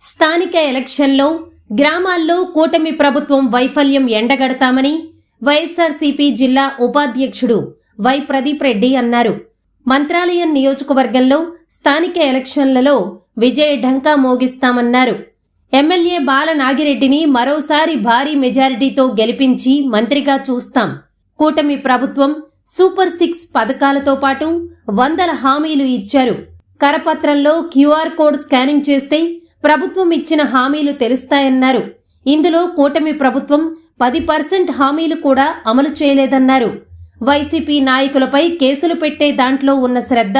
స్థానిక ఎలక్షన్లో గ్రామాల్లో కూటమి ప్రభుత్వం వైఫల్యం ఎండగడతామని వైఎస్ఆర్సీపీ జిల్లా ఉపాధ్యక్షుడు వై ప్రదీప్ రెడ్డి అన్నారు. మంత్రాలయం నియోజకవర్గంలో స్థానిక ఎలక్షన్లలో విజయ ఢంకా మోగిస్తామన్నారు. ఎమ్మెల్యే బాల నాగిరెడ్డిని మరోసారి భారీ మెజారిటీతో గెలిపించి మంత్రిగా చూస్తాం. కూటమి ప్రభుత్వం సూపర్ సిక్స్ పథకాలతో పాటు వందల హామీలు ఇచ్చారు. కరపత్రంలో క్యూఆర్ కోడ్ స్కానింగ్ చేస్తే ప్రభుత్వం ఇచ్చిన హామీలు తెలుస్తాయన్నారు. ఇందులో కూటమి ప్రభుత్వం పది పర్సెంట్ హామీలు కూడా అమలు చేయలేదన్నారు. వైసీపీ నాయకులపై కేసులు పెట్టే దాంట్లో ఉన్న శ్రద్ధ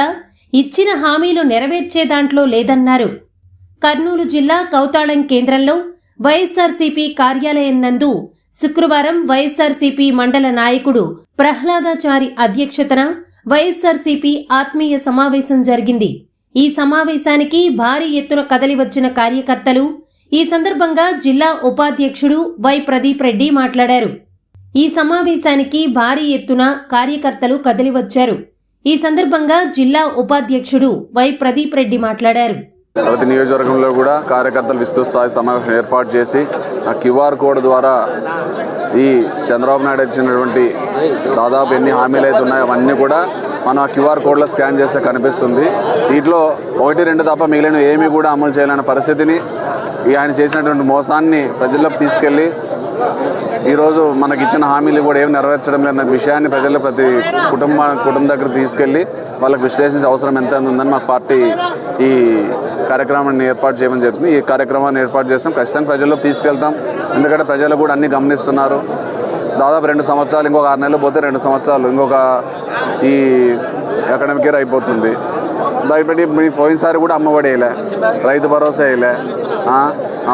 ఇచ్చిన హామీలు నెరవేర్చే దాంట్లో లేదన్నారు. కర్నూలు జిల్లా కౌతాళం కేంద్రంలో వైఎస్ఆర్సీపీ కార్యాలయం నందు శుక్రవారం వైఎస్ఆర్సీపీ మండల నాయకుడు ప్రహ్లాదాచారి అధ్యక్షతన వైఎస్ఆర్సీపీ ఆత్మీయ సమావేశం జరిగింది. ఈ సమావేశానికి భారీ ఎత్తున కదలి వచ్చిన కార్యకర్తలు ఈ సందర్భంగా జిల్లా ఉపాధ్యక్షుడు వై ప్రదీప్ రెడ్డి మాట్లాడారు. ఈ సమావేశానికి భారీ ఎత్తున కార్యకర్తలు కదిలి వచ్చారు ఈ సందర్భంగా జిల్లా ఉపాధ్యక్షుడు వై ప్రదీప్ రెడ్డి మాట్లాడారు. ప్రతి నియోజకవర్గంలో కూడా కార్యకర్తలు విస్తృత స్థాయి సమావేశం ఏర్పాటు చేసి ఆ క్యూఆర్ కోడ్ ద్వారా ఈ చంద్రబాబు నాయుడు ఇచ్చినటువంటి దాదాపు ఎన్ని హామీలు అయితే ఉన్నాయో అవన్నీ కూడా మనం ఆ క్యూఆర్ కోడ్లో స్కాన్ చేస్తే కనిపిస్తుంది. వీటిలో ఒకటి రెండు తప్ప మిగిలిన ఏమీ కూడా అమలు చేయలేని పరిస్థితిని ఈ ఆయన చేసినటువంటి మోసాన్ని ప్రజల్లోకి తీసుకెళ్ళి ఈరోజు మనకి ఇచ్చిన హామీలు కూడా ఏమి నెరవేర్చడం లేదన్న విషయాన్ని ప్రజలు ప్రతి కుటుంబ కుటుంబం దగ్గర తీసుకెళ్ళి వాళ్ళకి విశ్లేషించే అవసరం ఎంత ఉందని మా పార్టీ ఈ కార్యక్రమాన్ని ఏర్పాటు చేయమని చెప్తుంది. ఈ కార్యక్రమాన్ని ఏర్పాటు చేస్తాం. ఖచ్చితంగా ప్రజల్లోకి తీసుకెళ్తాం. ఎందుకంటే ప్రజలు కూడా అన్ని గమనిస్తున్నారు. దాదాపు రెండు సంవత్సరాలు ఇంకొక ఆరు నెలలు పోతే రెండు సంవత్సరాలు ఇంకొక ఈ అకాడమిక్ ఇయర్ అయిపోతుంది. దానిపట్టి మీకు పోయినసారి కూడా అమ్మఒడి వేయలే. రైతు భరోసా వేయలే.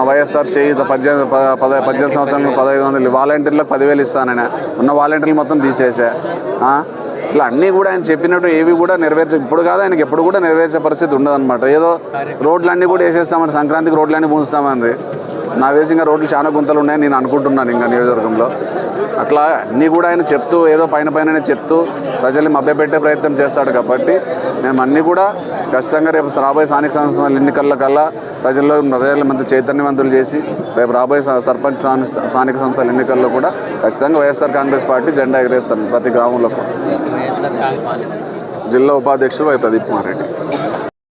వైఎస్ఆర్ చేయి పద్దెనిమిది ప- పద పద్దెనిమిది సంవత్సరాలు పదహైదు వందలు వాలంటీర్లకు పదివేలు ఇస్తానని ఉన్న వాలంటీర్లు మొత్తం తీసేసా. ఇట్లా అన్నీ కూడా ఆయన చెప్పినట్టు ఏవి కూడా నెరవేర్చే ఇప్పుడు కాదు ఆయనకి ఎప్పుడు కూడా నెరవేర్చే పరిస్థితి ఉండదన్నమాట. ఏదో రోడ్లన్నీ కూడా వేసేస్తామని సంక్రాంతికి రోడ్లన్నీ పూస్తామని నాకు తెలిసి ఇంకా రోడ్లు చాలా గుంతలు ఉన్నాయని నేను అనుకుంటున్నాను ఇంకా నియోజకవర్గంలో. అట్లా అన్నీ కూడా ఆయన చెప్తూ ఏదో పైన పైన చెప్తూ ప్రజల్ని మభ్యపెట్టే ప్రయత్నం చేస్తాడు కాబట్టి మేము అన్నీ కూడా ఖచ్చితంగా రేపు రాబోయే స్థానిక సంస్థల ఎన్నికల్లో కల్లా ప్రజల్లో ప్రజల మంది చైతన్యవంతులు చేసి రేపు రాబోయే సర్పంచ్ స్థాని- స్థానిక సంస్థల ఎన్నికల్లో కూడా ఖచ్చితంగా వైఎస్ఆర్ కాంగ్రెస్ పార్టీ జెండా ఎగరేస్తాం ప్రతి గ్రామంలో కూడా. జిల్లా ఉపాధ్యక్షుడు వై ప్రదీప్ కుమార్ రెడ్డి.